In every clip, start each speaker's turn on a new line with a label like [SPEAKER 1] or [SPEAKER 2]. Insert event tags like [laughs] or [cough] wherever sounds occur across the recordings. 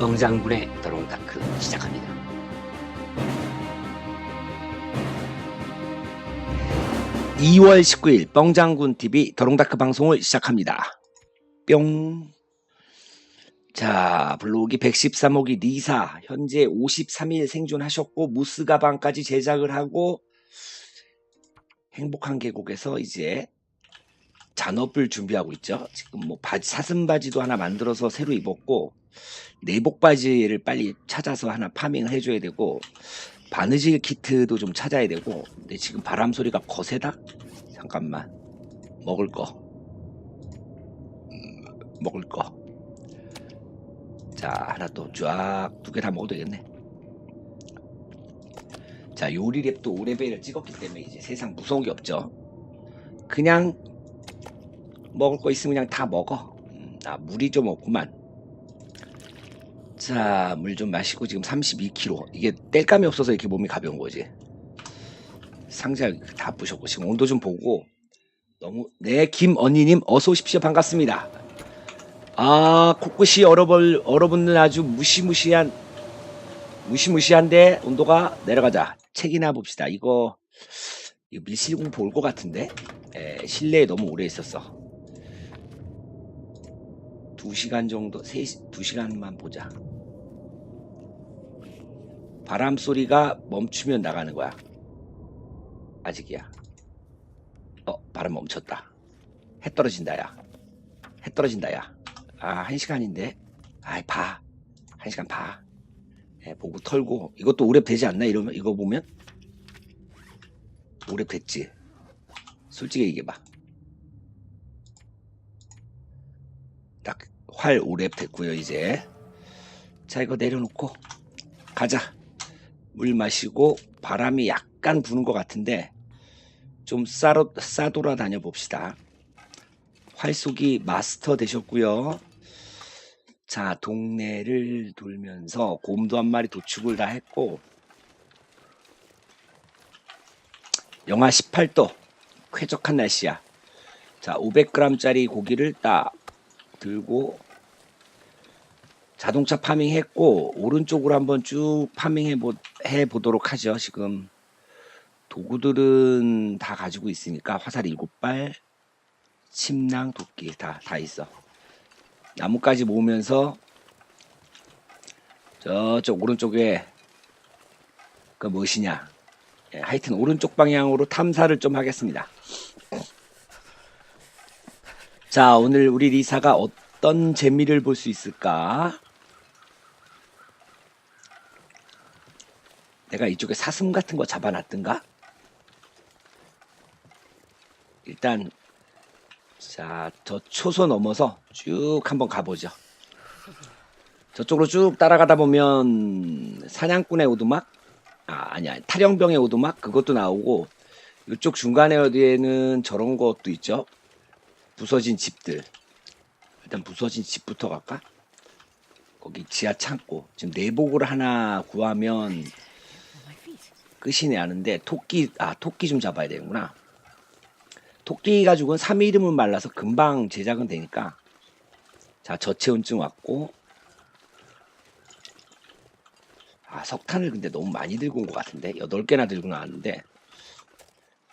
[SPEAKER 1] 엉장군의 드롱다크 시작합니다. (2월 19일) 뻥장군 TV 더롱다크 방송을 시작합니다. 뿅. 자, 블로기 113호기 리사 현재 53일 생존하셨고 무스 가방까지 제작을 하고 행복한 계곡에서 이제 잔업을 준비하고 있죠. 지금 뭐 바지 사슴 바지도 하나 만들어서 새로 입었고 내복 바지를 빨리 찾아서 하나 파밍을 해줘야 되고 바느질 키트도 좀 찾아야 되고 근데 지금 바람 소리가 거세다. 잠깐만 먹을 거 음, 먹을 거. 자 하나 또 쫙 두 개 다 먹어도 되겠네. 자 요리랩도 5레벨을 찍었기 때문에 이제 세상 무서운 게 없죠. 그냥 먹을 거 있으면 그냥 다 먹어. 음, 아 물이 좀 없구만. 자, 물 좀 마시고 지금 32kg. 이게 땔감이 없어서 이렇게 몸이 가벼운 거지. 상자 다 부셨고 지금 온도 좀 보고 너무 네 김언니님 어서 오십시오 반갑습니다. 아 코끝이 얼어벌 얼어붙는 아주 무시무시한 무시무시한데 온도가 내려가자. 책이나 봅시다. 이거 이거 밀실 공포 올 것 같은데 에, 실내에 너무 오래 있었어. 2시간 정도, 3시, 2시간만 보자. 바람 소리가 멈추면 나가는 거야. 아직이야. 어, 바람 멈췄다. 해 떨어진다, 야. 해 떨어진다, 야. 아, 한 시간인데. 아이, 봐. 한 시간 봐. 예, 보고 털고. 이것도 오래 되지 않나? 이러면, 이거 보면? 오래 됐지. 솔직히 얘기해봐. 딱 활 오랩 됐고요 이제 자 이거 내려놓고 가자 물 마시고 바람이 약간 부는 것 같은데 좀 싸로 싸돌아 다녀 봅시다. 활쏘기 마스터 되셨고요. 자 동네를 돌면서 곰도 한 마리 도축을 다 했고 영하 18도 쾌적한 날씨야. 자 500g짜리 고기를 딱 들고 자동차 파밍했고 오른쪽으로 한번 쭉 파밍해 보, 해 보도록 하죠. 지금 도구들은 다 가지고 있으니까 화살 7발, 침낭, 도끼 다다 있어. 나뭇가지 모으면서 저쪽 오른쪽에 그 무엇이냐? 예, 하여튼 오른쪽 방향으로 탐사를 좀 하겠습니다. 자, 오늘 우리 리사가 어떤 재미를 볼 수 있을까? 내가 이쪽에 사슴 같은 거 잡아놨던가? 일단, 자, 저 초소 넘어서 쭉 한번 가보죠. 저쪽으로 쭉 따라가다 보면 사냥꾼의 오두막? 아, 아니야. 탈영병의 오두막? 그것도 나오고, 이쪽 중간에 어디에는 저런 것도 있죠. 부서진 집들 일단 부서진 집부터 갈까? 거기 지하 창고 지금 내복을 하나 구하면 끝이네 하는데 토끼 아 토끼 좀 잡아야 되는구나. 토끼 가죽은 3일이면 말라서 금방 제작은 되니까 자 저체온증 왔고. 아 석탄을 근데 너무 많이 들고 온 것 같은데? 8개나 들고 나왔는데.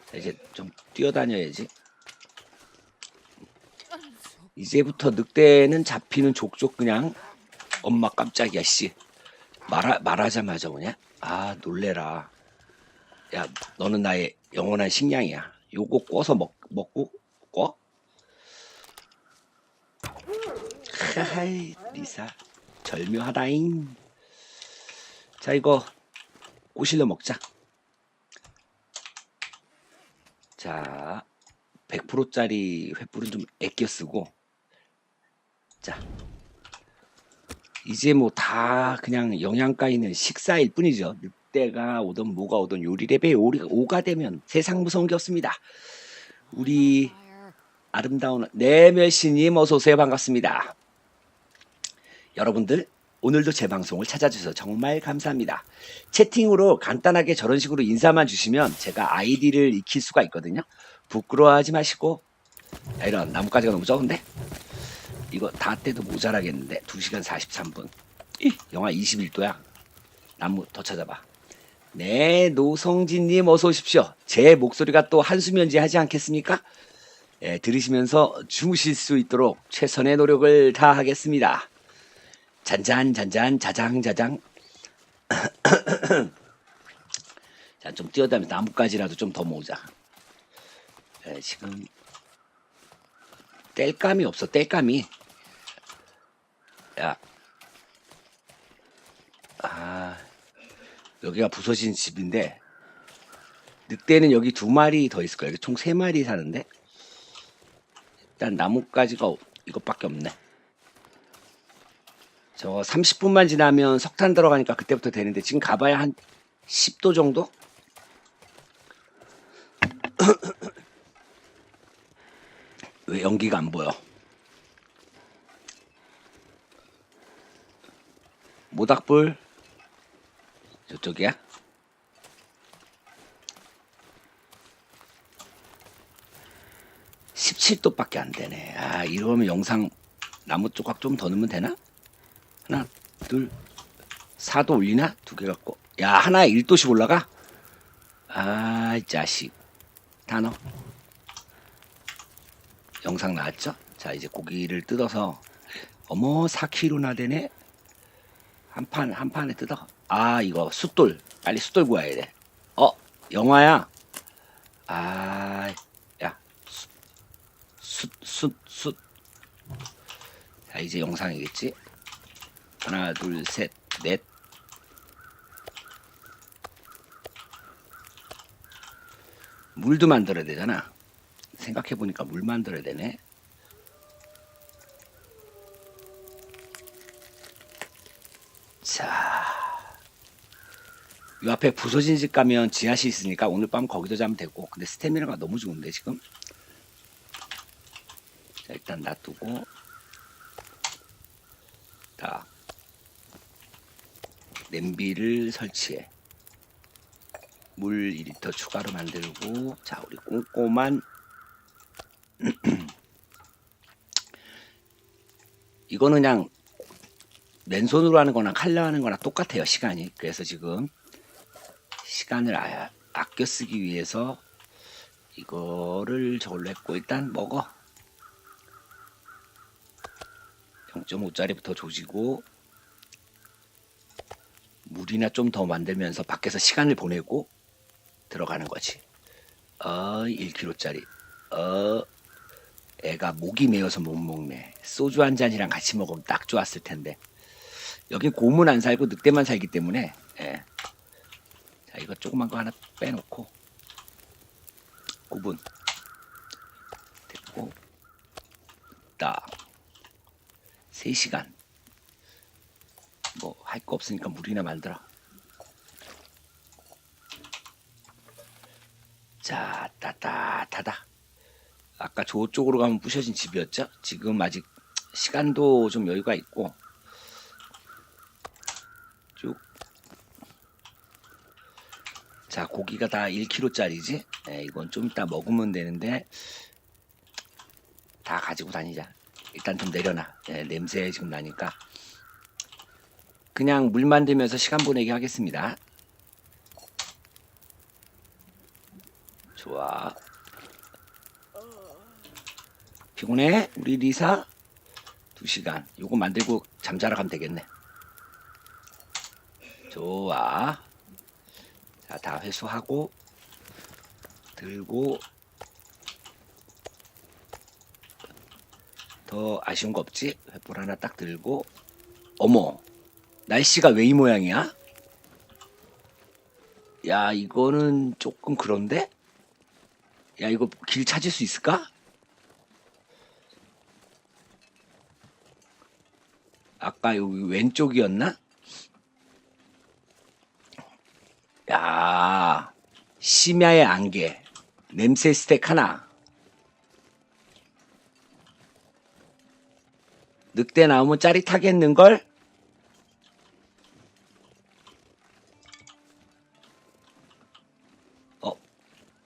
[SPEAKER 1] 자, 이제 좀 뛰어다녀야지. 이제부터 늑대는 잡히는 족족 그냥 엄마 깜짝이야 씨. 말하, 말하자마자 뭐냐? 아 놀래라 야 너는 나의 영원한 식량이야. 요거 꿔서 먹, 먹고 꿔? 하하이 리사. 절묘하다잉. 자 이거 꼬실러 먹자. 자 100%짜리 횃불은 좀 아껴 쓰고. 자 이제 뭐 다 그냥 영양가 있는 식사일 뿐이죠 늑대가 오든 뭐가 오든 요리 레벨 5가 되면 세상 무서운 게 없습니다. 우리 아름다운 네멸씨님 어서오세요. 반갑습니다. 여러분들 오늘도 제 방송을 찾아주셔서 정말 감사합니다. 채팅으로 간단하게 저런 식으로 인사만 주시면 제가 아이디를 익힐 수가 있거든요. 부끄러워하지 마시고. 야, 이런 나뭇가지가 너무 적은데? 이거 다 떼도 모자라겠는데? 2시간 43분. 이, 영하 21도야. 나무 더 찾아봐. 네, 노성진님 어서 오십시오. 제 목소리가 또 한수면지 하지 않겠습니까? 예, 들으시면서 주무실 수 있도록 최선의 노력을 다하겠습니다. 잔잔 잔잔 자장 자장. [clears throat] 자, 좀 뛰어다니면서 나뭇가지라도 좀 더 모으자. 예, 지금 뗄감이 없어. 뗄감이. 야. 아. 여기가 부서진 집인데 늑대는 여기 두 마리 더 있을 거예요. 총 세 마리 사는데 일단 나뭇가지가 없- 이것밖에 없네. 저 30분만 지나면 석탄 들어가니까 그때부터 되는데 지금 가봐야 한 10도 정도? [clears throat] 왜 연기가 안 보여? 모닥불 저쪽이야? (17도밖에) 안 되네. 아 이러면 영상 나무 조각 좀 더 넣으면 되나? 하나 둘 4도 올리나? 두 개 갖고. 야 하나에 1도씩 올라가? 아 이 자식. 다 넣어. 영상 나왔죠? 자 이제 고기를 뜯어서. 어머 4kg나 되네? 한 판 한 판에 뜯어 아 이거 숫돌 빨리 숫돌 구해야 돼. 어 영화야. 아야 숫 숫 숫. 자 이제 영상이겠지. 하나 둘 셋 넷. 물도 만들어야 되잖아. 생각해 보니까 물 만들어야 되네. 이 앞에 부서진 집 가면 지하실 있으니까 오늘 밤 거기서 자면 되고. 근데 스태미나가 너무 좋은데 지금? 자 일단 놔두고. 자 냄비를 설치해. 물 2리터 추가로 만들고 자 우리 꼼꼼한 [clears throat] 이거는 그냥 맨손으로 하는 거나 칼로 하는 거나 똑같아요 시간이. 그래서 지금 시간을 아, 아껴 쓰기 위해서 이거를 저걸로 했고 일단 먹어. 0.5짜리부터 조지고 물이나 좀 더 만들면서 밖에서 시간을 보내고 들어가는 거지. 어 1kg짜리. 어 애가 목이 메어서 못 먹네. 소주 한 잔이랑 같이 먹으면 딱 좋았을 텐데. 여기 곰은 안 살고 늑대만 살기 때문에 예. 자, 이거 조그만 거 하나 빼놓고. 9분. 됐고. 딱 3시간. 뭐 할 거 없으니까 물이나 만들어 자 따뜻하다. 아까 저쪽으로 가면 부셔진 집이었죠? 지금 아직 시간도 좀 여유가 있고 쭉 자, 고기가 다 1kg짜리지? 네, 이건 좀 이따 먹으면 되는데, 다 가지고 다니자. 일단 좀 내려놔. 네, 냄새 지금 나니까. 그냥 물 만들면서 시간 보내기 하겠습니다. 좋아. 피곤해? 우리 리사? 두 시간. 요거 만들고 잠자러 가면 되겠네. 좋아. 자, 다 회수하고 들고 더 아쉬운 거 없지? 횃불 하나 딱 들고 어머 날씨가 왜 이 모양이야? 야 이거는 조금 그런데? 야 이거 길 찾을 수 있을까? 아까 여기 왼쪽이었나? 야, 심야의 안개, 냄새 스택 하나. 늑대 나오면 짜릿하겠는걸? 어,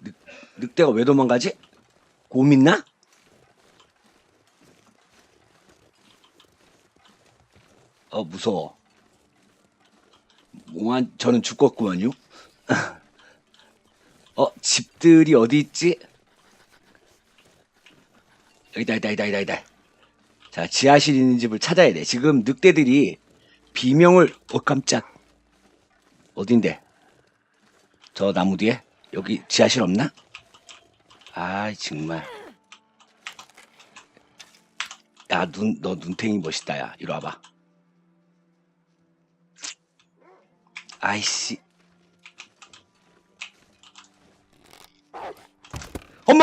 [SPEAKER 1] 늑, 늑대가 왜 도망가지? 곰 있나? 어, 무서워. 몽환 저는 죽겠구만요. [laughs] 어 집들이 어디 있지? 여기다 여기다 여기다 여기다. 자 지하실 있는 집을 찾아야 돼. 지금 늑대들이 비명을 어 깜짝 어딘데? 저 나무 뒤에 여기 지하실 없나? 아 정말. 야 눈 너 눈탱이 멋있다 야 이리 와봐. 아이씨.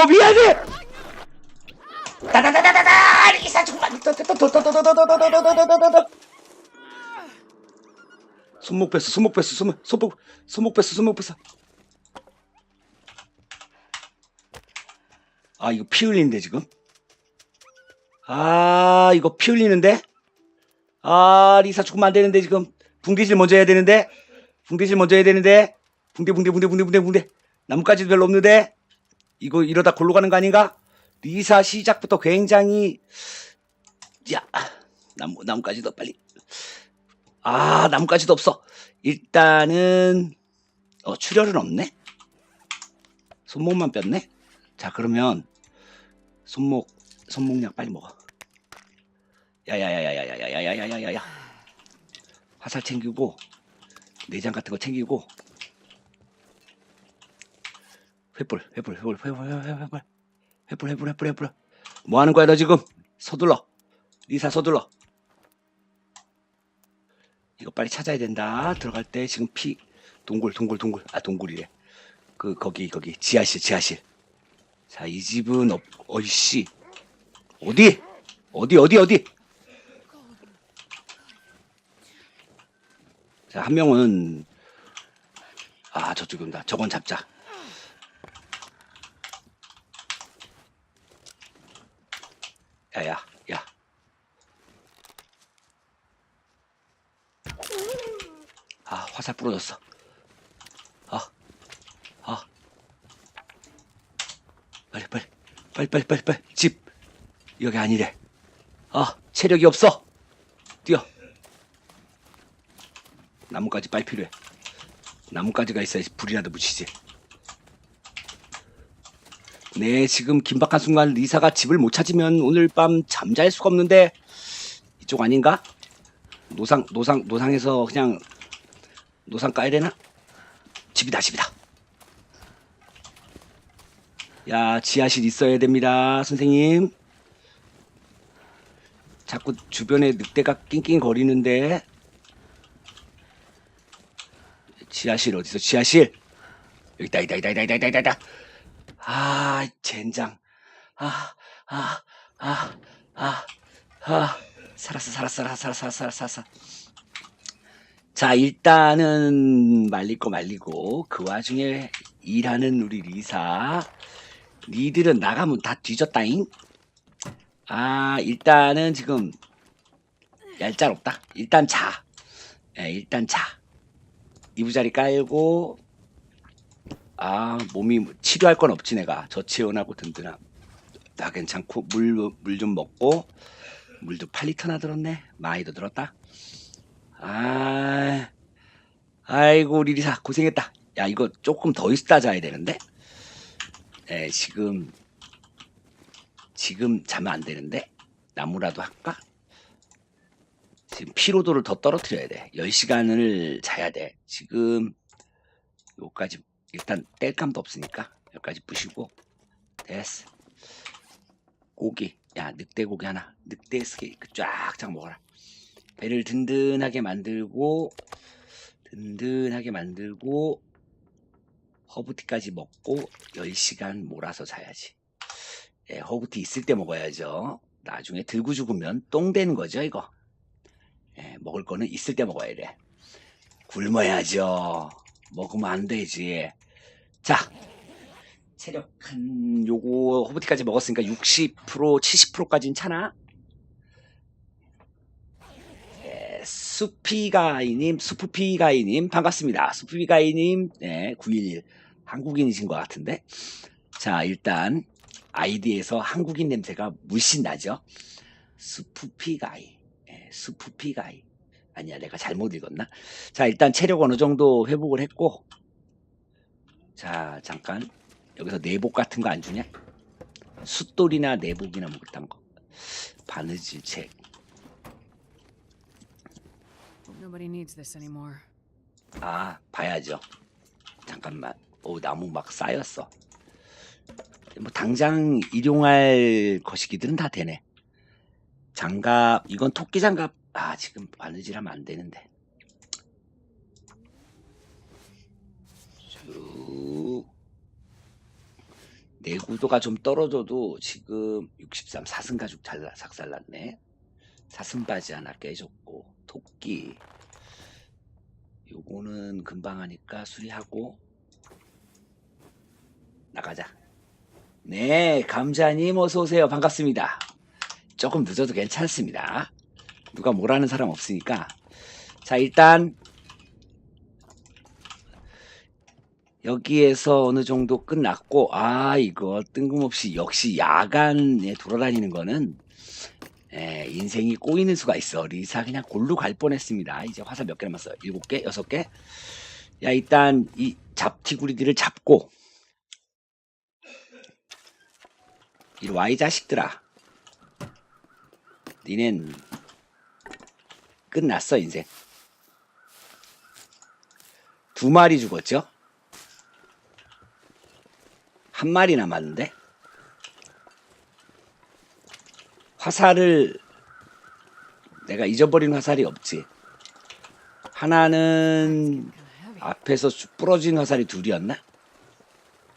[SPEAKER 1] 엄마 미안해. 다다다다다다 리사 정말 손목 뺐어 손목 뺐어 손목 손목 손목 뺐어 손목 뺐어 아 이거 피 흘리는데 지금 아 이거 피 흘리는데 아 리사 죽으면 안 되는데 지금 붕대질 먼저 해야 되는데 붕대질 먼저 해야 되는데 붕대 붕대 붕대 붕대 붕대 붕대 나뭇가지도 별로 없는데 이거 이러다 골로 가는 거 아닌가? 리사 시작부터 굉장히 야 나무 나뭇가지도 빨리 아 나뭇가지도 없어 일단은 어 출혈은 없네 손목만 뺐네 자 그러면 손목 손목약 빨리 먹어 야야야야야야야야야야야야 화살 챙기고 내장 같은 거 챙기고 횃불 횃불 횃불 횃불 횃불 횃불 횃불 횃불. 횃불 뭐 하는 거야 너 지금? 서둘러. 리사 서둘러. 이거 빨리 찾아야 된다. 들어갈 때 지금 피 동굴 동굴 동굴. 아 동굴이래. 그 거기 거기. 지하실 지하실. 자 이 집은 없 어이씨. 어디? 어디 어디 어디? 자 한 명은 아 저쪽에 온다. 저건 잡자 야야 야 아, 화살 부러졌어. 아, 아. 빨리, 빨리, 빨리, 빨리, 빨리, 빨리. 집. 여기 아니래. 아, 체력이 없어. 뛰어. 나뭇가지 빨리 필요해. 나뭇가지가 있어야지 불이라도 붙이지. 네, 지금 긴박한 순간 리사가 집을 못 찾으면 오늘 밤 잠잘 수가 없는데 이쪽 아닌가? 노상, 노상, 노상에서 그냥 노상 까야 되나? 집이다 집이다. 야 지하실 있어야 됩니다 선생님. 자꾸 주변에 늑대가 낑낑거리는데. 지하실 어디서? 지하실? 여기다 여기다 여기다 여기다 여기다 여기다 아 젠장 아 아 아 아 아 살았어 살았어 살았어 살았어 살았어 자, 일단은 말리고 말리고 그 와중에 일하는 우리 리사 니들은 나가면 다 뒤졌다잉. 아, 일단은 지금 얄짤 없다. 일단 자. 예, 일단 자. 이부자리 깔고 아, 몸이 치료할 건 없지 내가. 저체온하고 든든함. 나 괜찮고 물 물 좀 먹고 물도 8리터나 들었네. 많이도 들었다. 아, 아이고 우리 리사 고생했다. 야 이거 조금 더 있다 자야 되는데. 에 지금 지금 자면 안 되는데 나무라도 할까? 지금 피로도를 더 떨어뜨려야 돼. 10시간을 자야 돼. 지금 요까지 일단 뗄 감도 없으니까 여기까지 부시고 됐어. 고기 야 늑대 고기 하나 늑대 스테이크 쫙쫙 먹어라. 배를 든든하게 만들고 든든하게 만들고 허브티까지 먹고 10시간 몰아서 자야지. 예, 허브티 있을 때 먹어야죠. 나중에 들고 죽으면 똥 되는 거죠, 이거. 예, 먹을 거는 있을 때 먹어야 돼. 굶어야죠. 먹으면 안 되지. 자, 체력 한 요거 허브티까지 먹었으니까 60% 70%까지는 차나? 수피가이님, 수프피가이님, 반갑습니다. 수피가이님, 네, 911. 한국인이신 것 같은데. 자, 일단, 아이디에서 한국인 냄새가 물씬 나죠? 수프피가이. 네, 수프피가이. 아니야, 내가 잘못 읽었나? 자, 일단 체력 어느 정도 회복을 했고, 자, 잠깐. 여기서 내복 같은 거 안 주냐? 숫돌이나 내복이나 뭐 그딴 거. 바느질 책.
[SPEAKER 2] Hope nobody needs this anymore.
[SPEAKER 1] 아, 봐야죠. 잠깐만. 오, 나무 막 쌓였어. 뭐 당장 일용할 거시기들은 다 되네. 장갑, 이건 토끼 장갑. 아, 지금 바느질하면 안 되는데. 쭉. 내구도가 좀 떨어져도 지금 63 사슴 가죽 잘 삭살났네. 사슴 바지 하나 깨졌고 토끼. 요거는 금방 하니까 수리하고 나가자. 네, 감자님 어서 오세요. 반갑습니다. 조금 늦어도 괜찮습니다. 누가 뭐라는 사람 없으니까. 자, 일단 여기에서 어느 정도 끝났고, 아, 이거 뜬금없이 역시 야간에 돌아다니는 거는 에, 인생이 꼬이는 수가 있어. 리사 그냥 골로 갈 뻔했습니다. 이제 화살 몇 개 남았어요? 일곱 개, 여섯 개. 야, 일단 이 잡티구리들을 잡고 이리 와, 이 자식들아. 니넨 끝났어, 인생. 두 마리 죽었죠? 한 마리 남았는데? 화살을 내가 잊어버린 화살이 없지. 하나는. 앞에서 주- 부러진 화살이 둘이었나?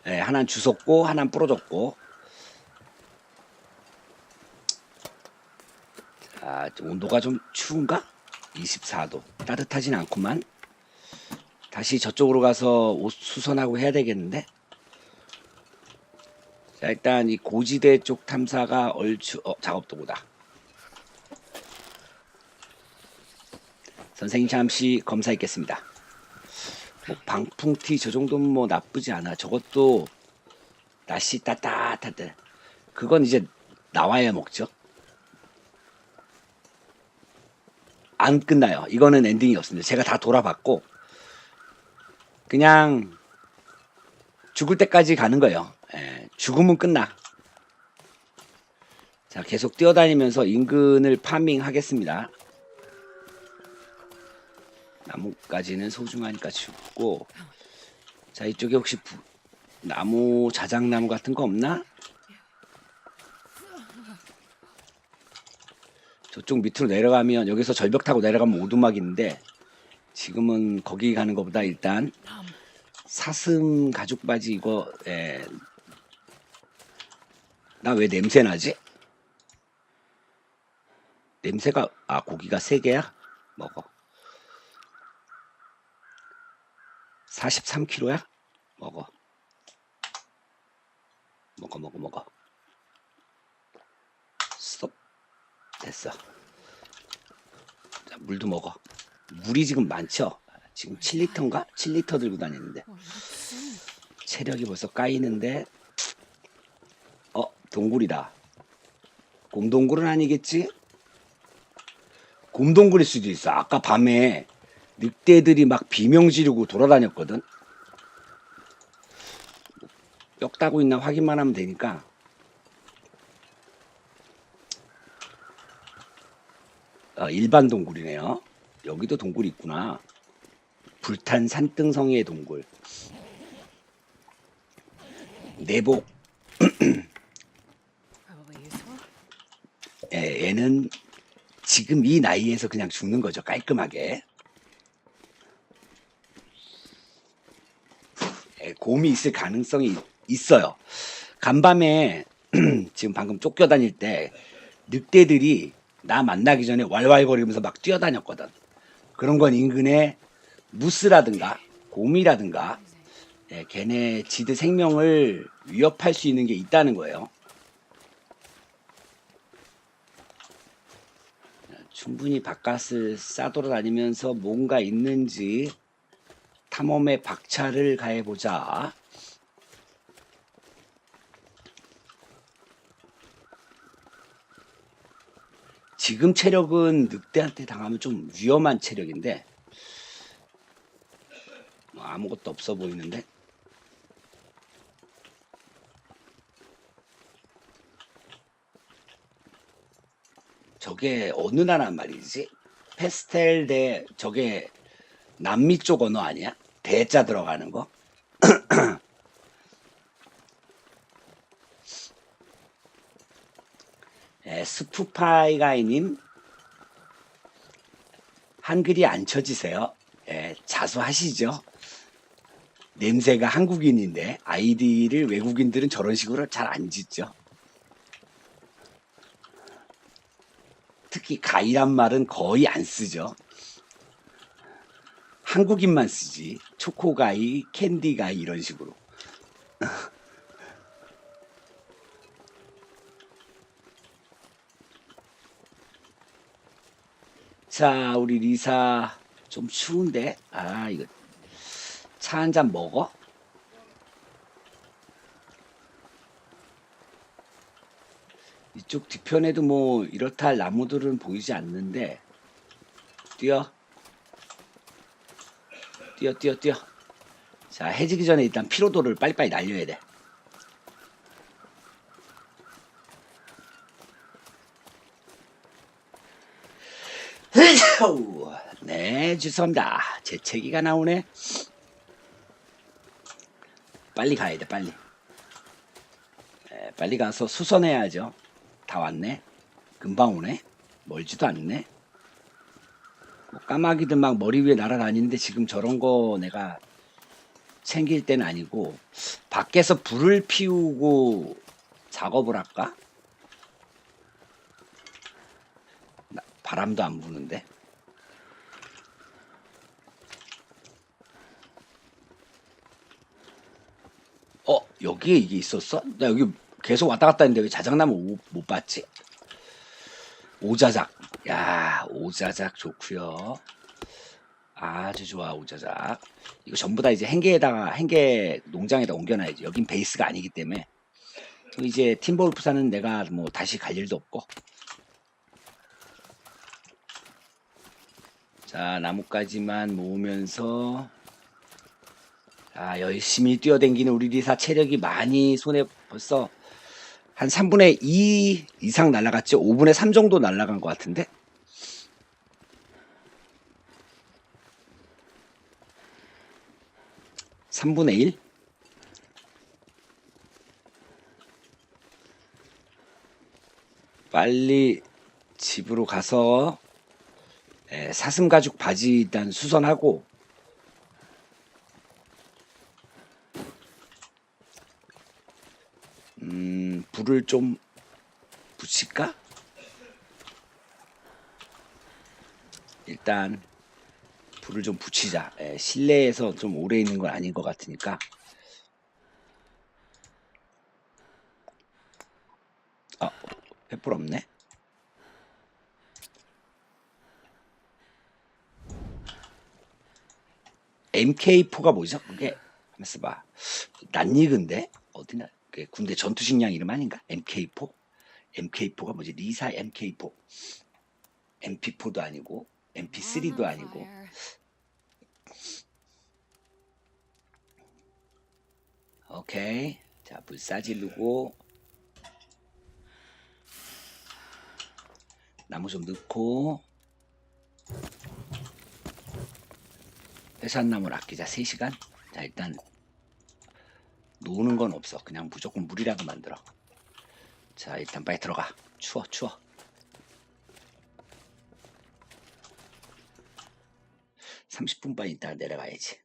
[SPEAKER 1] 예, 하나는 주웠고 하나는 부러졌고. 아, 좀 온도가 좀 추운가? 24도. 따뜻하진 않구만. 다시 저쪽으로 가서 옷 수선하고 해야 되겠는데? 자, 일단 이 고지대 쪽 탐사가 얼추, 어, 작업도구다. 선생님 잠시 검사했겠습니다. 뭐 방풍티 저 정도면 뭐 나쁘지 않아. 저것도 날씨 따뜻할 때 그건 이제 나와야 먹죠. 안 끝나요. 이거는 엔딩이 없습니다. 제가 다 돌아봤고 그냥 죽을 때까지 가는 거예요. 예, 죽으면 끝나. 자, 계속 뛰어다니면서 인근을 파밍하겠습니다. 나무까지는 소중하니까 죽고 자 이쪽에 혹시 부- 나무 자작나무 같은 거 없나? 저쪽 밑으로 내려가면 여기서 절벽 타고 내려가면 오두막 있는데 지금은 거기 가는 것보다 일단 사슴 가죽 바지 이거 예. 나 왜 냄새 나지? 냄새가 아 고기가 세 개야? 먹어. 43kg야? 먹어. 먹어, 먹어, 먹어. 스톱. 됐어. 자, 물도 먹어. 물이 지금 많죠? 지금 7리터인가? 7리터 들고 다니는데.
[SPEAKER 2] It?
[SPEAKER 1] 체력이 벌써 까이는데. 어, 동굴이다. 곰동굴은 아니겠지? 곰동굴일 수도 있어. 아까 밤에 늑대들이 막 비명 지르고 돌아다녔거든. 뼈 따고 있나 확인만 하면 되니까. 어, 일반 동굴이네요. 여기도 동굴이 있구나. 불탄 산등성이의 동굴. 내복. [clears throat] 예, 얘는 지금 이 나이에서 그냥 죽는 거죠. 깔끔하게. 예, 곰이 있을 가능성이 있어요. 간밤에 [clears throat] 지금 방금 쫓겨다닐 때 늑대들이 나 만나기 전에 왈왈거리면서 막 뛰어다녔거든. 그런 건 인근에 무스라든가 곰이라든가 예, 걔네 지드 생명을 위협할 수 있는 게 있다는 거예요. 충분히 바깥을 싸돌아다니면서 뭔가 있는지 탐험의 박차를 가해보자. 지금 체력은 늑대한테 당하면 좀 위험한 체력인데 뭐 아무것도 없어 보이는데 저게 어느 나라란 말이지? 페스텔 대 저게 남미 쪽 언어 아니야? 대자 들어가는 거? [clears throat] 예, 스푸파이가이님 한글이 안 쳐지세요? 예, 자수하시죠. 냄새가 한국인인데 아이디를 외국인들은 저런 식으로 잘 안 짓죠. 특히 가이란 말은 거의 안 쓰죠. 한국인만 쓰지. 초코가이, 캔디가이 이런 식으로. [laughs] 자, 우리 리사 좀 추운데. 아, 이거 차 한 잔 먹어? 이쪽 뒤편에도 뭐 이렇다 할 나무들은 보이지 않는데. 뛰어. 뛰어 뛰어 뛰어. 자 해지기 전에 일단 피로도를 빨리빨리 날려야 돼. 네 죄송합니다. 재채기가 나오네. 빨리 가야 돼 빨리. 네, 빨리 가서 수선해야죠 다 왔네 금방 오네 멀지도 않네 뭐 까마귀들 막 머리 위에 날아다니는데 지금 저런 거 내가 챙길 때는 아니고 밖에서 불을 피우고 작업을 할까? 나- 바람도 안 부는데 어 여기에 이게 있었어? 나 여기 계속 왔다 갔다 했는데 왜 자작나무 못, 못 봤지? 오자작. 야 오자작 좋구요. 아주 좋아 오자작. 이거 전부 다 이제 행계에다가 행계 농장에다 옮겨 놔야지. 여긴 베이스가 아니기 때문에. 이제 팀볼프사는 내가 뭐 다시 갈 일도 없고. 자 나뭇가지만 모으면서. 아 열심히 뛰어댕기는 우리 리사 체력이 많이 손에 벌써 한 3분의 2 이상 날라갔죠 5분의 3 정도 날라간 것 같은데 3분의 1? 빨리 집으로 가서 에, 사슴 가죽 바지 일단 수선하고 음, 불을 좀 붙일까? 일단 불을 좀 붙이자. 에, 실내에서 좀 오래 있는 건 아닌 것 같으니까. 아, 횃불 없네. MK4가 뭐죠? 그게 하면서 봐. 낯익은데 어디나 그게 군대 전투식량 이름 아닌가? MK4? MK4가 뭐지? 리사 MK4. MP4도 아니고 MP3도 아니고 오케이. 자, 불 싸지르고 나무 좀 넣고 회산나무를 아끼자 3시간 자 일단 노는 건 없어. 그냥 무조건 물이라도 만들어. 자 일단 빨리 들어가. 추워 추워. (30분) 반 있다가 내려가야지.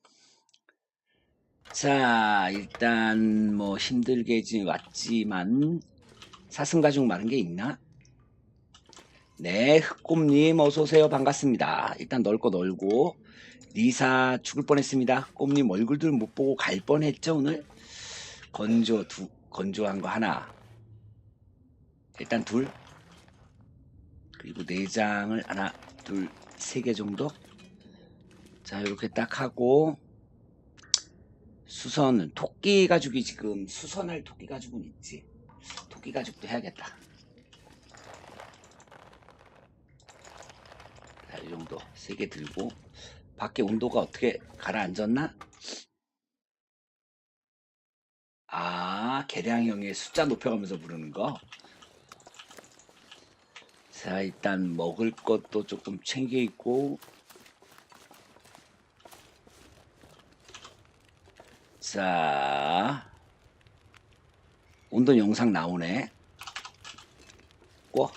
[SPEAKER 1] 자 일단 뭐 힘들게 지- 왔지만 사슴 가죽 마른 게 있나? 네 흑곰님 어서오세요. 반갑습니다. 일단 넓거 넓고 리사 죽을 뻔했습니다. 꼼님 얼굴들 못 보고 갈 뻔했죠 오늘 건조 두 건조한 거 하나. 일단 둘. 그리고 내장을 하나 둘 세 개 정도. 자 이렇게 딱 하고 수선은 토끼 가죽이 지금 수선할 토끼 가죽은 있지. 토끼 가죽도 해야겠다. 자, 이 정도 세 개 들고 밖에 온도가 어떻게 가라앉았나? 아, 계량형의 숫자 높여가면서 부르는 거. 자, 일단 먹을 것도 조금 챙겨 있고. 자, 온도 영상 나오네. 고.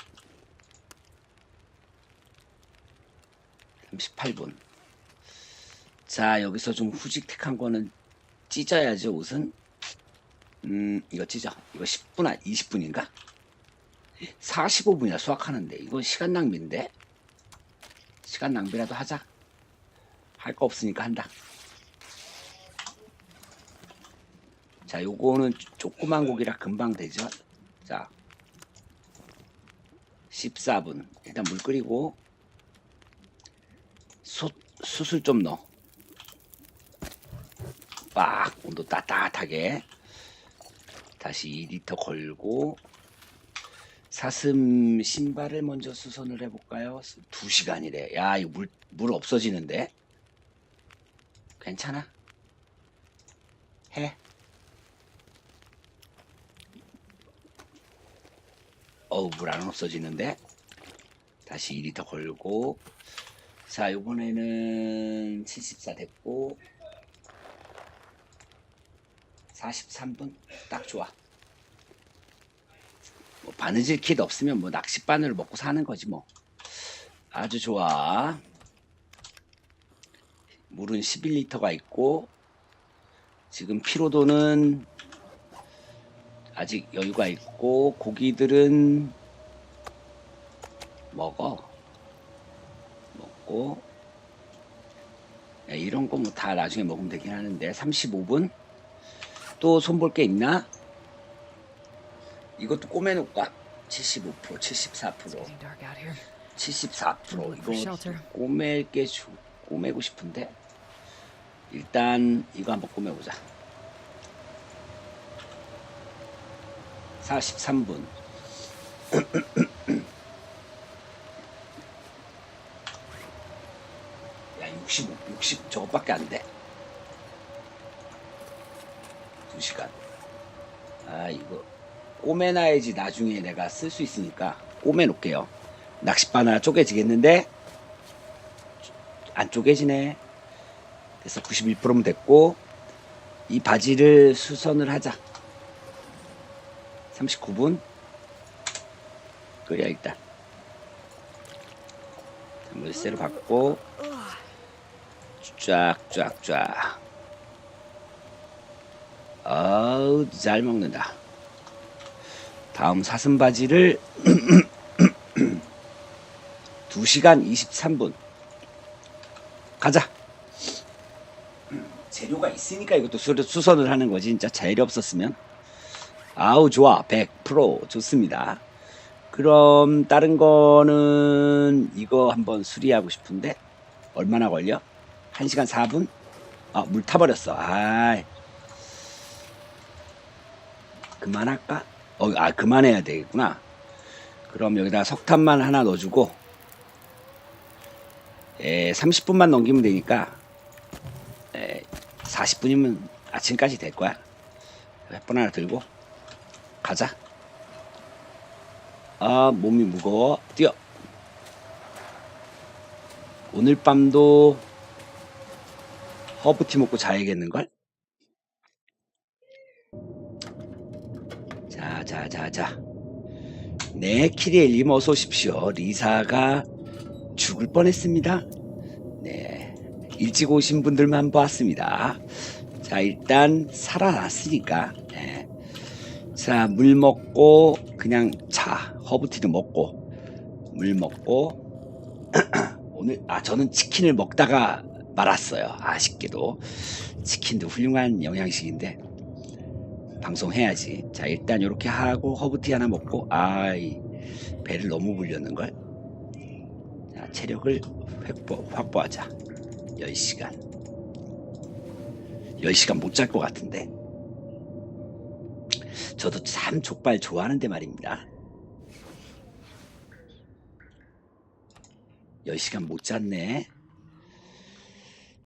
[SPEAKER 1] 38분. 자, 여기서 좀 후직틱한 거는 찢어야죠, 옷은. 음, 이거 찢어. 이거 10분, 아, 20분인가? 45분이나 수학하는데, 이건 시간 낭비인데? 시간 낭비라도 하자. 할 거 없으니까 한다. 자, 요거는 조그만 고기라 금방 되죠? 자, 14분. 일단 물 끓이고, 수, 수술 좀 넣어. 빡! 온도 따뜻하게. 다시 2리터 걸고, 사슴 신발을 먼저 수선을 해볼까요? 2시간이래. 야, 이거 물, 물 없어지는데? 괜찮아? 해. 어우, 물 안 없어지는데? 다시 2리터 걸고, 자, 요번에는 74 됐고, 43분? 딱 좋아. 뭐, 바느질 킷 없으면 뭐, 낚싯바늘 먹고 사는 거지 뭐. 아주 좋아. 물은 11리터가 있고, 지금 피로도는 아직 여유가 있고, 고기들은 먹어. 먹고, 야, 이런 거 뭐 다 나중에 먹으면 되긴 하는데, 35분? 또 손볼 게 있나? 이것도 꼬매놓을까? 75%, 74%,
[SPEAKER 2] Getting dark out here.
[SPEAKER 1] 74%
[SPEAKER 2] For
[SPEAKER 1] 이거. 꼬맬 게 주, 꼬매고 싶은데 일단 이거 한번 꼬매보자 43분 [clears throat] 야 65, 60 저것밖에 안돼 2시간. 아 이거 꼬매놔야지 나중에 내가 쓸 수 있으니까 꼬매 놓을게요. 낚싯바 나 쪼개지겠는데? 안 쪼개지네. 그래서 91%면 됐고 이 바지를 수선을 하자. 39분? 끓여 일단 자, 물세로 받고 쫙쫙쫙 아우 잘 먹는다. 다음 사슴 바지를 2시간 23분. 가자. 재료가 있으니까 이것도 수- 수선을 하는 거지. 진짜 재료 없었으면. 아우 좋아. 100% 좋습니다. 그럼 다른 거는 이거 한번 수리하고 싶은데 얼마나 걸려? 1시간 4분? 아 물 타버렸어. 아 그만할까? 어, 아 그만해야 되겠구나 그럼 여기다 석탄만 하나 넣어주고 에, 30분만 넘기면 되니까 에, 40분이면 아침까지 될 거야. 햇번 하나 들고 가자. 아 몸이 무거워. 뛰어. 오늘 밤도 허브티 먹고 자야겠는 걸. 자, 자, 자, 자. 네, 키리엘님 어서 오십시오. 리사가 죽을 뻔했습니다. 네. 일찍 오신 분들만 보았습니다. 자, 일단 살아났으니까. 네. 자, 물 먹고 그냥 자. 허브티도 먹고 물 먹고 [clears throat] 오늘 아 저는 치킨을 먹다가 말았어요. 아쉽게도 치킨도 훌륭한 영양식인데 방송해야지. 자, 일단 이렇게 하고 허브티 하나 먹고 아이 배를 너무 불렸는 걸. 자, 체력을 확보, 확보하자. 10시간. 10시간 못 잘 것 같은데. 저도 참 족발 좋아하는데 말입니다. 10시간 못 잤네.